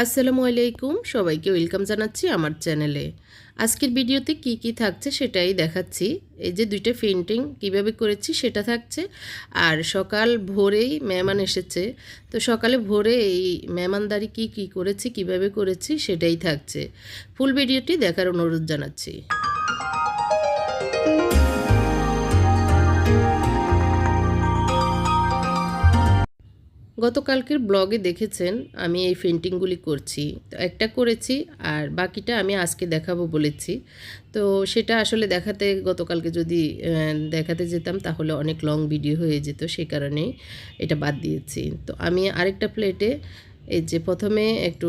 আসসালামু আলাইকুম সবাইকে ওয়েলকাম জানাচ্ছি আমার চ্যানেলে। আজকের ভিডিওতে কি কি থাকছে সেটাই দেখাচ্ছি। এই যে দুইটা পেন্টিং কীভাবে করেছি সেটা থাকছে। আর সকাল ভোরেই মেহমান এসেছে। তো সকালে ভোরে এই মেহমানদারি কি কি করেছি, কীভাবে করেছি সেটাই থাকছে। ফুল ভিডিওটি দেখার অনুরোধ জানাচ্ছি। গতকালকের ব্লগে দেখেছেন, আমি এই পেন্টিংগুলি করছি। তো একটা করেছি আর বাকিটা আমি আজকে দেখাবো বলেছি। তো সেটা আসলে দেখাতে, গতকালকে যদি দেখাতে যেতাম তাহলে অনেক লং ভিডিও হয়ে যেত সেই কারণেই এটা বাদ দিয়েছি। তো আমি আরেকটা প্লেটে এই যে প্রথমে একটু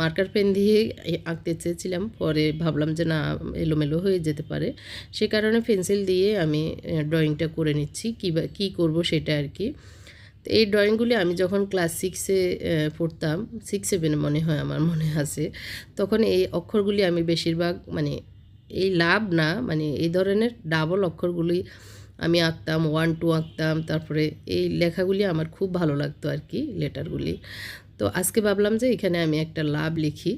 মার্কার পেন দিয়ে আঁকতে চেয়েছিলাম, পরে ভাবলাম যে না, এলোমেলো হয়ে যেতে পারে। সে কারণে পেন্সিল দিয়ে আমি ড্রয়িংটা করে নিচ্ছি, কী বা, কী করব সেটা আর কি। তো এই ড্রয়িংগুলি আমি যখন ক্লাস সিক্সে পড়তাম সিক্স সেভেনে মনে হয় আমার মনে আছে, তখন এই অক্ষরগুলি আমি বেশিরভাগ মানে এই লাভ না মানে এই ধরনের ডাবল অক্ষরগুলি আমি আঁকতাম ওয়ান টু আঁকতাম, তারপরে এই লেখাগুলি আমার খুব ভালো লাগতো আর কি লেটারগুলি তো আজকে ভাবলাম যে এখানে আমি একটা লাভ লিখি।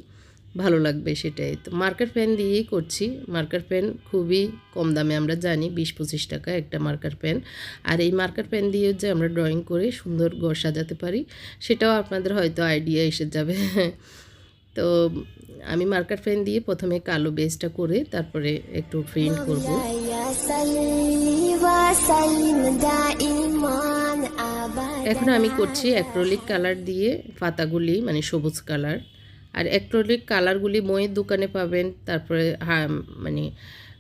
ভালো লাগবে সেটাই। তো মার্কার পেন দিয়েই করছি। মার্কার পেন খুবই কম দামে আমরা জানি বিশ পঁচিশ টাকা একটা মার্কার পেন আর এই মার্কার পেন দিয়ে যে আমরা ড্রয়িং করে সুন্দর ঘর সাজাতে পারি, সেটাও আপনাদের হয়তো আইডিয়া এসে যাবে। তো আমি মার্কার পেন দিয়ে প্রথমে কালো বেসটা করে তারপরে একটু প্রিন্ট করব। এখন আমি করছি অ্যাক্রোলিক কালার দিয়ে পাতাগুলি মানে সবুজ কালার আর অ্যাক্রোলিক কালারগুলি বইয়ের দোকানে পাবেন, তারপরে মানে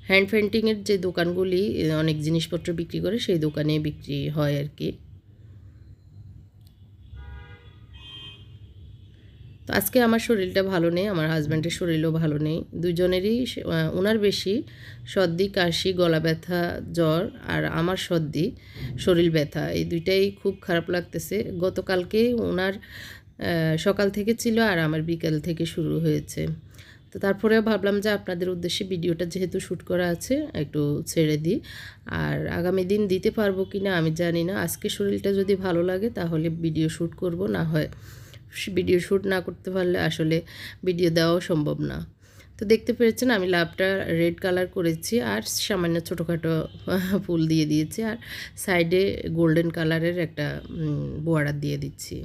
হ্যান্ড পেন্টিংয়ের যে দোকানগুলি, অনেক জিনিসপত্র বিক্রি করে সেই দোকানে বিক্রি হয় আর কি। তো আজকে আমার শরীরটা ভালো নেই, আমার হাজব্যান্ডের শরীরও ভালো নেই। দুজনেরই ওনার বেশি সর্দি, কাশি, গলা ব্যথা, জ্বর আর আমার সর্দি, শরীর ব্যথা, এই দুইটাই খুব খারাপ লাগতেছে। গতকালকে ওনার সকাল থেকে ছিল আর আমার বিকেল থেকে শুরু হয়েছে। তো তারপরে ভাবলাম যে আপনাদের উদ্দেশ্যে ভিডিওটা যেহেতু শ্যুট করা আছে, একটু ছেড়ে দিই। আর আগামী দিন দিতে পারব কি না আমি জানি না। আজকে শরীরটা যদি ভালো লাগে তাহলে ভিডিও শ্যুট করব, না হয় ভিডিও শ্যুট না করতে পারলে আসলে ভিডিও দেওয়াও সম্ভব না। তো দেখতে পেরেছেন আমি লাভটা রেড কালার করেছি আর সামান্য ছোটোখাটো ফুল দিয়ে দিয়েছি আর সাইডে গোল্ডেন কালারের একটা বোয়ারা দিয়ে দিচ্ছি।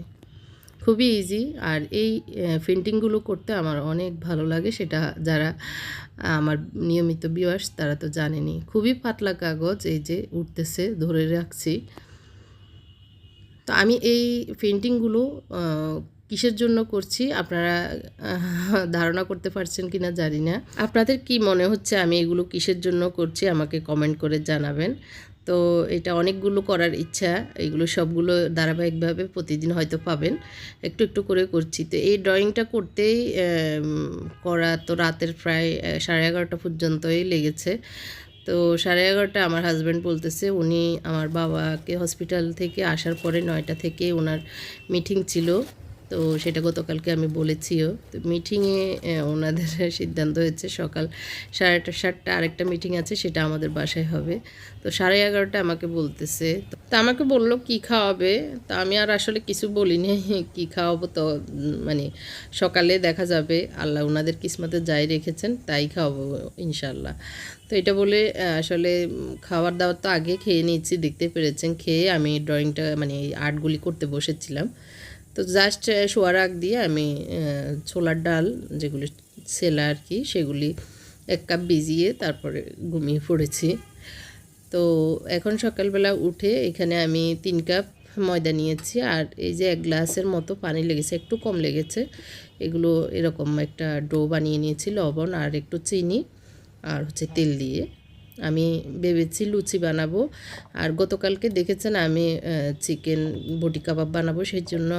খুবই ইজি আর এই পেন্টিংগুলো করতে আমার অনেক ভালো লাগে। সেটা যারা আমার নিয়মিত বিয়ার্স তারা তো জানেনি খুবই পাতলা কাগজ এই যে উঠতেছে, ধরে রাখছি। তো আমি এই পেন্টিংগুলো কিসের জন্য করছি আপনারা ধারণা করতে পারছেন কি না জানি না। আপনাদের কি মনে হচ্ছে আমি এগুলো কিসের জন্য করছি আমাকে কমেন্ট করে জানাবেন। তো এটা অনেকগুলো করার ইচ্ছা, এগুলো সবগুলো ধারাবাহিকভাবে প্রতিদিন হয়তো পাবেন। একটু একটু করে করছি। তো এই ড্রয়িংটা করতেই করা তো রাতের প্রায় সাড়ে এগারোটা পর্যন্তই লেগেছে। তো সাড়ে এগারোটা আমার হাজব্যান্ড বলতেছে, উনি আমার বাবাকে হসপিটাল থেকে আসার পরে নয়টা থেকে ওনার মিটিং ছিল। তো সেটা গতকালকে আমি বলেছিও। তো মিটিংয়ে ওনাদের সিদ্ধান্ত হয়েছে সকাল সাড়ে আটটা সাতটা আরেকটা মিটিং আছে, সেটা আমাদের বাসায় হবে। তো সাড়ে এগারোটা আমাকে বলতেছে। তো আমাকে বলল, কি খাওয়াবে? তো আমি আর আসলে কিছু বলিনি। কি খাওয়াবো তো মানে সকালে দেখা যাবে। আল্লাহ ওনাদের কিসমতে যাই রেখেছেন, তাই খাওয়াবো ইনশাল্লাহ তো এটা বলে আসলে খাবার দাবার তো আগে খেয়ে নিচ্ছি দেখতে পেরেছেন। খেয়ে আমি ড্রয়িংটা মানে আর্টগুলি করতে বসেছিলাম। তো জাস্ট শোয়ার আগ দিয়ে আমি ছোলার ডাল যেগুলি সেলা আর কি, সেগুলি এক কাপ ভিজিয়ে তারপরে ঘুমিয়ে পড়েছি। তো এখন সকালবেলা উঠে এখানে আমি তিন কাপ ময়দা নিয়েছি আর এই যে এক গ্লাসের মতো পানি লেগেছে, একটু কম লেগেছে। এগুলো এরকম একটা ডো বানিয়ে নিয়েছি, লবণ আর একটু চিনি আর হচ্ছে তেল দিয়ে। আমি ভেবেছি লুচি বানাবো। আর গতকালকে দেখেছেন আমি চিকেন বটি কাবাব বানাবো, সেই জন্য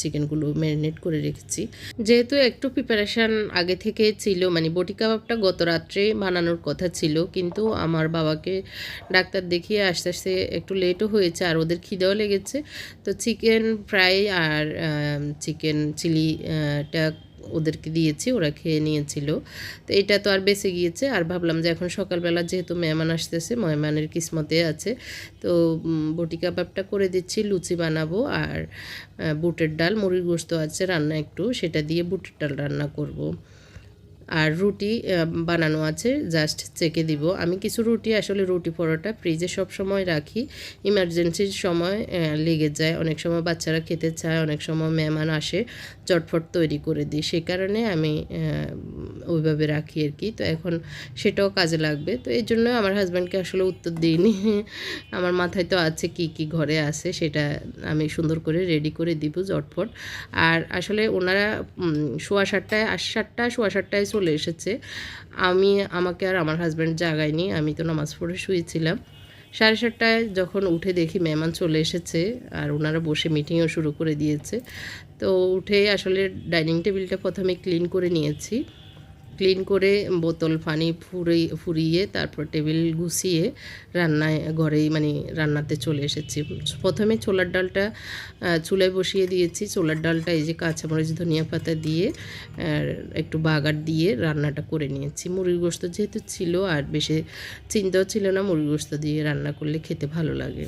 চিকেনগুলো ম্যারিনেট করে রেখেছি। যেহেতু একটু প্রিপারেশান আগে থেকে ছিল মানে বটি কাবাবটা গত রাত্রে বানানোর কথা ছিল, কিন্তু আমার বাবাকে ডাক্তার দেখিয়ে আস্তে আস্তে একটু লেটও হয়েছে, আর ওদের খিদেও লেগেছে। তো চিকেন ফ্রাই আর চিকেন চিলিটা ওদেরকে দিয়েছি, ওরা খেয়ে নিয়েছিল তো এটা তো আর বেঁচে গিয়েছে আর ভাবলাম যে এখন সকালবেলা যেহেতু মেহমান আসতেছে মেহমানের কিসমতে আছে, তো বটি কাবাবটা করে দিচ্ছি, লুচি বানাবো আর বুটের ডাল, মুড়ির গোস্ত আছে, রান্না একটু, সেটা দিয়ে বুটের ডাল রান্না করব। আর রুটি বানানো আছে। জাস্ট চেকে দিব। আমি কিছু রুটি, আসলে রুটি পরোটা ফ্রিজে সব সময় রাখি। ইমার্জেন্সির সময় লেগে যায়। অনেক সময় বাচ্চারা খেতে চায়, অনেক সময় মেহমান আসে চটফট তৈরি করে দিই। সে কারণে আমি ওইভাবে রাখি আর কি। তো এখন সেটাও কাজে লাগবে। তো এই জন্য আমার হাজব্যান্ডকে আসলে উত্তর দিইনি। আমার মাথায় তো আছে কি কি ঘরে আছে, সেটা আমি সুন্দর করে রেডি করে দিব জটফট আর আসলে ওনারা সোয়া সাতটায় আশ সাতটা সোয়া সাতটায় চলে এসেছে। আমি, আমাকে আর আমার হাজব্যান্ড জাগায়নি। আমি তো নামাজ পড়ে শুয়েছিলাম। সাড়ে সাতটায় যখন উঠে দেখি মেহমান চলে এসেছে আর ওনারা বসে মিটিংও শুরু করে দিয়েছে। তো উঠে আসলে ডাইনিং টেবিলটা প্রথমে ক্লিন করে নিয়েছি। ক্লিন করে বোতল পানি ফুরিয়ে ফুরিয়ে তারপর টেবিল গুছিয়ে রান্নায়, ঘরেই মানে রান্নাতে চলে এসেছি। প্রথমে ছোলার ডালটা চুলায় বসিয়ে দিয়েছি। ছোলার ডালটা এই যে কাঁচামরিচ ধনিয়া পাতা দিয়ে একটু বাগার দিয়ে রান্নাটা করে নিয়েছি। মুরগির গোস্ত যেহেতু ছিল আর বেশি চিন্তাও ছিল না, মুরগির গোস্ত দিয়ে রান্না করলে খেতে ভালো লাগে।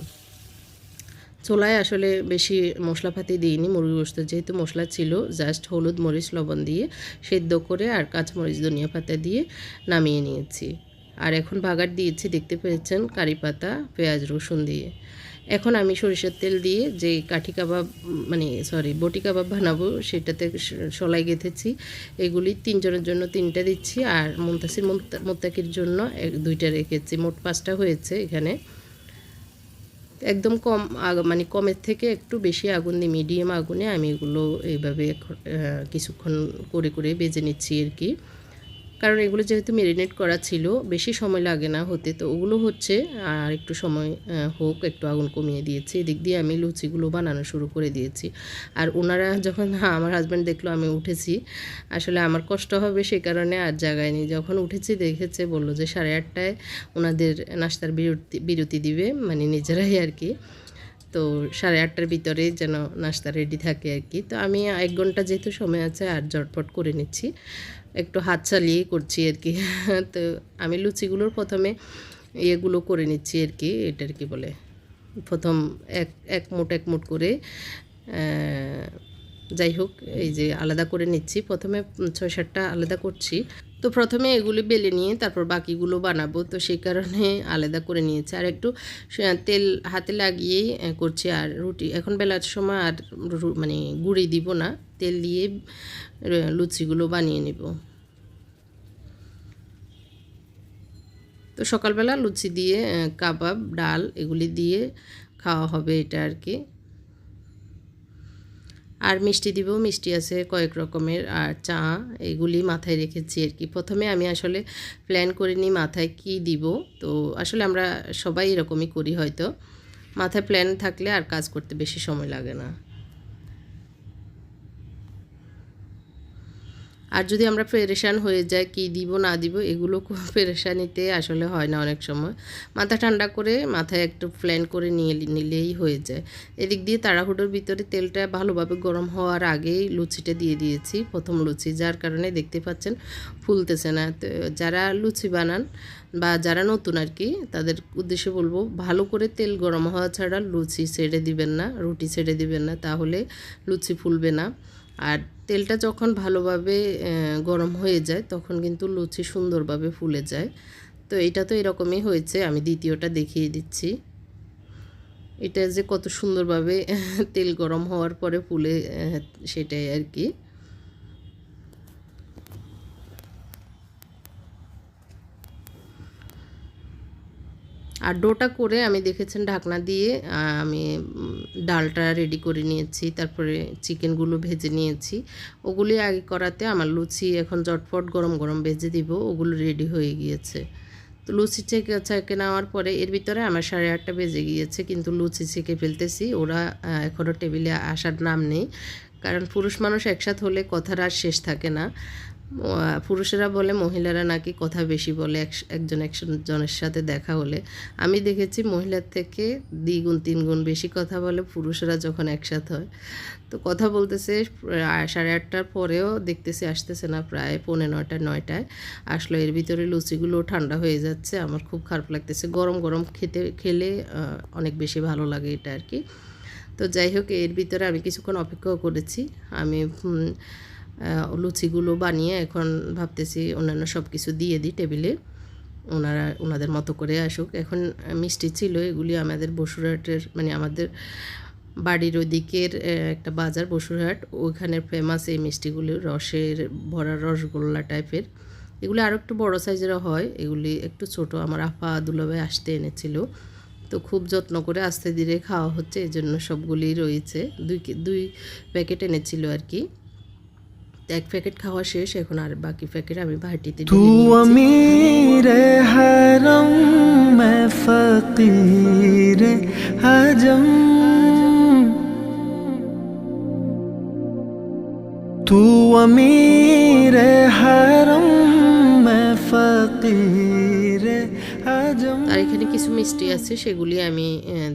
চোলায় আসলে বেশি মশলাপাতি দিইনি মুরগি গোস্ত যেহেতু মশলা ছিল জাস্ট হলুদ মরিচ, লবণ দিয়ে সেদ্ধ করে আর কাঁচামরিচ, ধনিয়া পাতা দিয়ে নামিয়ে নিয়েছি। আর এখন বাগার দিয়েছি, দেখতে পেয়েছেন কারি পাতা, পেঁয়াজ, রসুন দিয়ে। এখন আমি সরিষার তেল দিয়ে যে কাঠি কাবাব মানে সরি বটি কাবাব বানাবো, সেটাতে সলাই গেঁথেছি। এগুলি তিনজনের জন্য তিনটা দিচ্ছি আর মুন্তাসির মুত্তা- মুত্তাকির জন্য এক, দুইটা রেখেছি। মোট পাঁচটা হয়েছে এখানে। একদম কম মানে কমের থেকে একটু বেশি আগুন দিই মিডিয়াম আগুনে আমি এগুলো এইভাবে কিছুক্ষণ করে করে বেজে নিচ্ছি আর কি। কারণ এগুলো যেহেতু মেরিনেট করা ছিল, বেশি সময় লাগে না হতে। তো ওগুলো হচ্ছে, আর একটু সময় হোক, একটু আগুন কমিয়ে দিয়েছি। এদিক দিয়ে আমি লুচিগুলো বানানো শুরু করে দিয়েছি। আর ওনারা যখন আমার হাজব্যান্ড দেখল, আমি উঠেছি। আসলে আমার কষ্ট হবে সেই কারণে আর জাগায়নি যখন উঠেছি, দেখেছে, বলল যে সাড়ে আটটায় ওনাদের নাস্তার বিরতি বিরতি দিবে মানে নিজেরাই আর কি। তো সাড়ে আটটার ভিতরে যেন নাস্তা রেডি থাকে আর কি। তো আমি এক ঘণ্টা যেহেতু সময় আছে, আর জটপট করে নিচ্ছি। একটু হাত চালিয়ে করছি আর কি। তো আমি লুচিগুলোর প্রথমে ইয়েগুলো করে নিচ্ছি আর কি, এটা আর কি বলে, প্রথম এক এক মুঠ এক মুঠ করে যাই হোক, এই যে আলাদা করে নিচ্ছি। প্রথমে ছয় সাতটা আলাদা করছি। তো প্রথমে এগুলি বেলে নিয়ে তারপর বাকিগুলো বানাবো। তো সেই কারণে আলাদা করে নিয়েছি। আর একটু তেল হাতে লাগিয়েই করছি। আর রুটি, এখন বেলার সময় আর মানে গুঁড়ি দিব না। তেল দিয়ে লুচিগুলো বানিয়ে নেব। তো সকালবেলা লুচি দিয়ে কাবাব, ডাল এগুলি দিয়ে খাওয়া হবে এটা আর কি। আর মিষ্টি দিব, মিষ্টি আছে কয়েক রকমের। আর চা এগুলি মাথায় রেখেছি আর কি। প্রথমে আমি আসলে প্ল্যান করিনি মাথায় কি দিব। তো আসলে আমরা সবাই এরকমই করি হয়তো। মাথায় প্ল্যান থাকলে আর কাজ করতে বেশি সময় লাগে না। আর যদি আমরা পেরেশান হয়ে যাই, কি দিব, না দিব, এগুলো খুব পেরেশানিতে আসলে হয় না অনেক সময়। মাথা ঠান্ডা করে মাথায় একটু প্ল্যান করে নিয়ে নিলেই হয়ে যায়। এদিক দিয়ে তাড়াহুড়োর ভিতরে তেলটা ভালোভাবে গরম হওয়ার আগেই লুচিটা দিয়ে দিয়েছি। প্রথম লুচি, যার কারণে দেখতে পাচ্ছেন ফুলতেছে না। যারা লুচি বানান বা যারা নতুন আর কি, তাদের উদ্দেশ্যে বলব, ভালো করে তেল গরম হওয়া ছাড়া লুচি ছেড়ে দিবেন না, রুটি ছেড়ে দিবেন না, তাহলে লুচি ফুলবে না। আর তেলটা যখন ভালোভাবে গরম হয়ে যায়, তখন কিন্তু লুচি সুন্দরভাবে ফুলে যায়। তো এটা তো এরকমই হয়েছে, আমি দ্বিতীয়টা দেখিয়ে দিচ্ছি। এটা যে কত সুন্দরভাবে তেল গরম হওয়ার পরে ফুলে সেটাই আর কি। আর ডোটা করে আমি দেখেছেন ঢাকনা দিয়ে আমি ডালটা রেডি করে নিয়েছি, তারপরে চিকেনগুলো ভেজে নিয়েছি। ওগুলি আগে করাতে আমার লুচি এখন জটপট গরম গরম ভেজে দিব, ওগুলো রেডি হয়ে গিয়েছে। তো লুচি চেকে চেকে নেওয়ার পরে এর ভিতরে আমার সাড়ে আটটা বেজে গিয়েছে, কিন্তু লুচি চেকে ফেলতেছি, ওরা এখনও টেবিলে আসার নাম নেই। কারণ পুরুষ মানুষ একসাথে হলে কথার আর শেষ থাকে না। পুরুষেরা বলে, মহিলারা নাকি কথা বেশি বলে, এক- একজন একজনের সাথে দেখা হলে। আমি দেখেছি মহিলার থেকে দ্বিগুণ, তিনগুণ বেশি কথা বলে, পুরুষেরা যখন একসাথে হয়। তো কথা বলতেছে সাড়ে আটটার পরেও দেখতেছি আসতেছে না, প্রায় পৌনে নয়টা, নয়টায়। আসলো, এর ভিতরে লুচিগুলো ঠান্ডা হয়ে যাচ্ছে, আমার খুব খারাপ লাগতেছে। গরম গরম খেতে, খেলে অনেক বেশি ভালো লাগে এটা আর কি। তো যাই হোক, এর ভিতরে আমি কিছুক্ষণ অপেক্ষাও করেছি। আমি লুচিগুলো বানিয়ে এখন ভাবতেছি অন্যান্য সব কিছু দিয়ে দিই টেবিলে। ওনারা, ওনাদের মতো করে আসুক। এখন মিষ্টি ছিল, এগুলি আমাদের বসুরহাটের মানে আমাদের বাড়ির ওদিকের একটা বাজার বসুরহাট। ওইখানে ফেমাস এই মিষ্টিগুলি, রসের ভরা রসগোল্লা টাইপের এগুলি আরও একটু বড় সাইজেরও হয়। এগুলি একটু ছোট। আমার আপা দুলাভাই আসতে এনেছিল। তো খুব যত্ন করে আস্তে ধীরে খাওয়া হচ্ছে। এই জন্য সবগুলি রয়েছে। দুই দুই প্যাকেট এনেছিল আর কি। এক প্যাকেট খাওয়া শেষ এখন আর বাকি প্যাকেট আমি ভাইটিতে তু আমির হারম মে ফকির হাজম। তু আমির হারম মে ফকির হাজম। আর এখানে কিছু মিষ্টি আছে সেগুলি আমি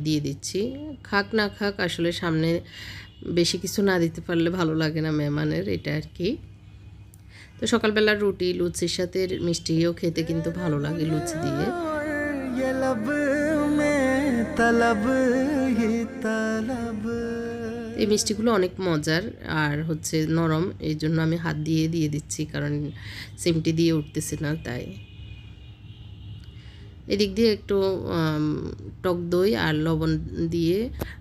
দিয়ে দিচ্ছি। খাক না খাক আসলে সামনে বেশি কিছু না দিতে পারলে ভালো লাগে না মেহমানের এটা আর কি। তো সকালবেলা রুটি লুচির সাথে মিষ্টিও খেতে কিন্তু ভালো লাগে লুচি দিয়ে। এই মিষ্টিগুলো অনেক মজার আর হচ্ছে নরম এই জন্য আমি হাত দিয়ে দিয়ে দিচ্ছি কারণ সিমটি দিয়ে উঠতেছে না তাই। এদিক দিয়ে একটু টক দই আর লবণ দিয়ে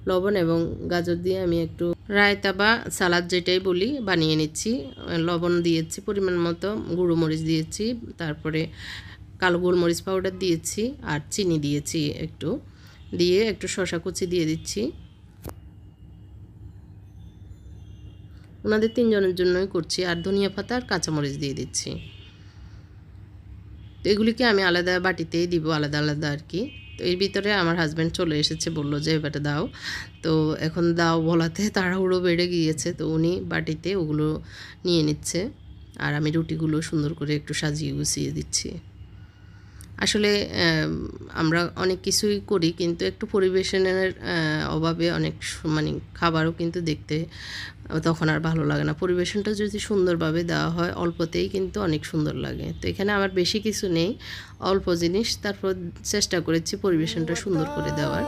লবণ এবং গাজর দিয়ে আমি একটু রায়তা বা সালাদ যেটাই বলি, বানিয়ে নিচ্ছি। লবণ দিয়েছি পরিমাণ মতো, গুঁড়ো মরিচ দিয়েছি, তারপরে কালো গোলমরিচ পাউডার দিয়েছি আর চিনি দিয়েছি একটু। দিয়ে একটু শশা কুচি দিয়ে দিচ্ছি। ওনাদের তিনজনের জন্যই করছি আর ধনিয়া পাতা আর কাঁচামরিচ দিয়ে দিচ্ছি। এগুলিকে আমি আলাদা বাটিতেই দিব, আলাদা আলাদা আর কি। তো এর ভিতরে আমার হাজব্যান্ড চলে এসেছে, বলল যে এবারটা দাও। তো এখন দাও বলাতে তাড়াহুড়ো বেড়ে গিয়েছে, তো উনি বাটিতে ওগুলো নিয়ে নিচ্ছে। আর আমি রুটিগুলো সুন্দর করে একটু সাজিয়ে গুছিয়ে দিচ্ছি। আসলে আমরা অনেক কিছুই করি কিন্তু একটু পরিবেশনের অভাবে অনেক মানে খাবারও কিন্তু দেখতে তখন আর ভালো লাগে না। পরিবেশনটা যদি সুন্দরভাবে দেওয়া হয়, অল্পতেই কিন্তু অনেক সুন্দর লাগে। তো এখানে আমার বেশি কিছু নেই, অল্প জিনিস, তারপর চেষ্টা করেছি পরিবেশনটা সুন্দর করে দেওয়ার।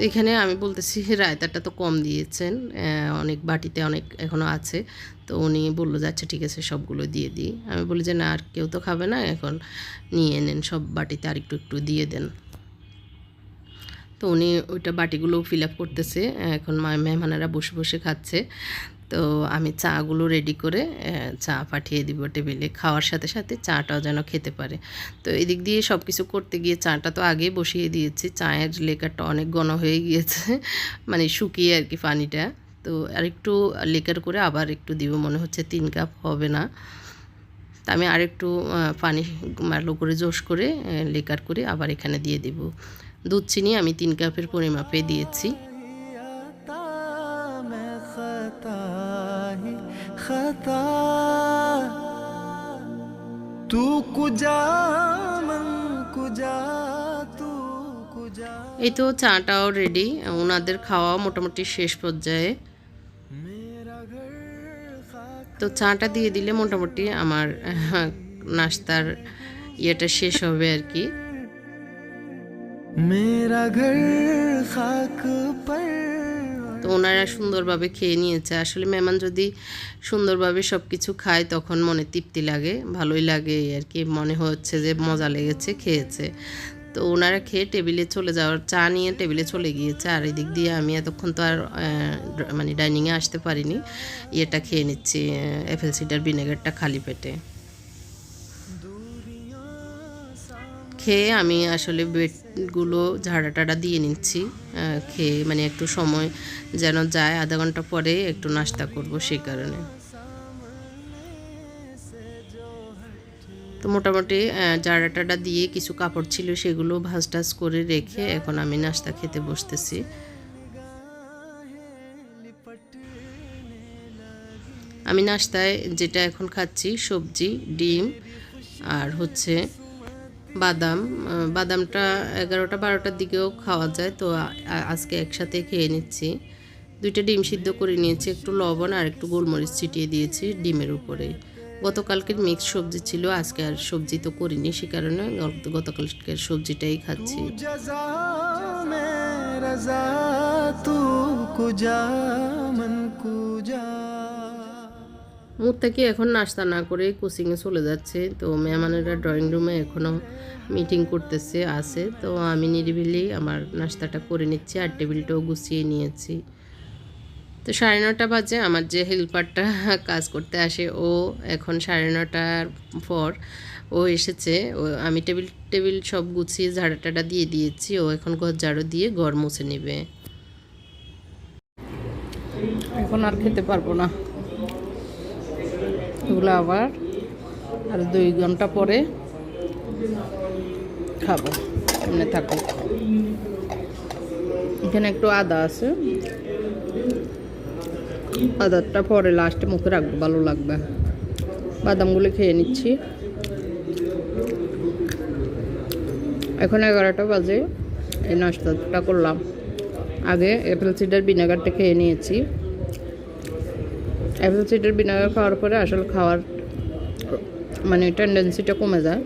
তো এখানে আমি বলতেছি, রায়তাটা তো কম দিয়েছেন অনেক বাটিতে অনেক এখনও আছে। তো উনি বলল যে আচ্ছা ঠিক আছে, সবগুলো দিয়ে দিই। আমি বলি যে, না, আর কেউ তো খাবে না, এখন নিয়ে নেন, সব বাটিতে আর একটু একটু দিয়ে দেন। তো উনি ওইটা বাটিগুলো ফিল আপ করতেছে, এখন মেহমানেরা বসে বসে খাচ্ছে। তো আমি চাগুলো রেডি করে চা পাঠিয়ে দিব টেবিলে খাওয়ার সাথে সাথে চাটাও যেন খেতে পারে। তো এদিক দিয়ে সব কিছু করতে গিয়ে চাটা তো আগে বসিয়ে দিয়েছি। চায়ের লেকারটা অনেক ঘন হয়ে গিয়েছে মানে শুকিয়ে আর কি পানিটা। তো আর একটু লেকার করে আবার একটু দিব, মনে হচ্ছে তিন কাপ হবে না। তা আমি আরেকটু পানি ভালো করে জোশ করে লেকার করে আবার এখানে দিয়ে দেব। দুধ, চিনি আমি তিন কাপের পরিমাপে দিয়েছি। এই তো চাটাও রেডি ওনাদের খাওয়া মোটামুটি শেষ পর্যায়ে। তো চাটা দিয়ে দিলে মোটামুটি আমার নাস্তার ইয়েটা শেষ হবে আর কি। মেরা ঘর খাক পর ওনারা সুন্দরভাবে খেয়ে নিয়েছে। আসলে মেহমান যদি সুন্দরভাবে সব কিছু খায়, তখন মনে তৃপ্তি লাগে, ভালোই লাগে আর কি মনে হচ্ছে যে মজা লেগেছে, খেয়েছে। তো ওনারা খেয়ে টেবিলে চলে যাওয়ার, চা নিয়ে টেবিলে চলে গিয়েছে। আর এদিক দিয়ে আমি এতক্ষণ তো আর মানে ডাইনিংয়ে আসতে পারিনি। ইয়েটা খেয়ে নিচ্ছি অ্যাপেল সিডার ভিনেগারটা খালি পেটে। খেয়ে আমি আসলে বেডগুলো ঝাড়া টাড়া দিয়ে নিচ্ছি খেয়ে মানে একটু সময় যেন যায়, আধা ঘণ্টা পরে একটু নাস্তা করব সেই কারণে। তো মোটামুটি ঝাড়া টাড়া দিয়ে কিছু কাপড় ছিল সেগুলো ভাজ টাজ করে রেখে এখন আমি নাস্তা খেতে বসতেছি। আমি নাস্তায় যেটা এখন খাচ্ছি সবজি, ডিম আর হচ্ছে বাদাম বাদামটা এগারোটা বারোটার দিকেও খাওয়া যায়, তো আজকে একসাথে খেয়ে নিচ্ছি। দুইটা ডিম সিদ্ধ করে নিয়েছি, একটু লবণ আর একটু গোলমরিচ ছিটিয়ে দিয়েছি ডিমের উপরে। গতকালকের মিক্স সবজি ছিল, আজকে আর সবজি তো করিনি, সে কারণে গতকালকের সবজিটাই খাচ্ছি। কুজা মন কুজা মুক্তাকি এখন নাস্তা না করে কোচিংয়ে চলে যাচ্ছে? তো মেহমানেরা ড্রয়িং রুমে এখনও মিটিং করতেছে, আছে। তো আমি নিরিবিলি আমার নাস্তাটা করে নিচ্ছি আর টেবিলটাও গুছিয়ে নিয়েছি। তো সাড়ে নটা বাজে আমার যে হেল্পারটা কাজ করতে আসে, ও এখন সাড়ে নটার পর ও এসেছে। ও, আমি টেবিল টেবিল সব গুছিয়ে ঝাড়া টাড়া দিয়ে দিয়েছি। ও এখন ঘর ঝাড়ু দিয়ে ঘর মুছে নেবে। এখন আর খেতে পারব না। এগুলো আবার আর দুই ঘণ্টা পরে খাব এমনি থাকো এখানে একটু আদা আছে। আদারটা পরে লাস্টে মুখে রাখব, ভালো লাগবে। বাদামগুলো খেয়ে নিচ্ছি। এখন এগারোটা বাজে, এই নাস্তাটা করলাম। আগে অ্যাপেল সিডার ভিনেগারটা খেয়ে নিয়েছি। অ্যাপেল সিডার ভিনেগার খাওয়ার পরে আসলে খাওয়ার মানে টেন্ডেন্সিটা কমে যায়।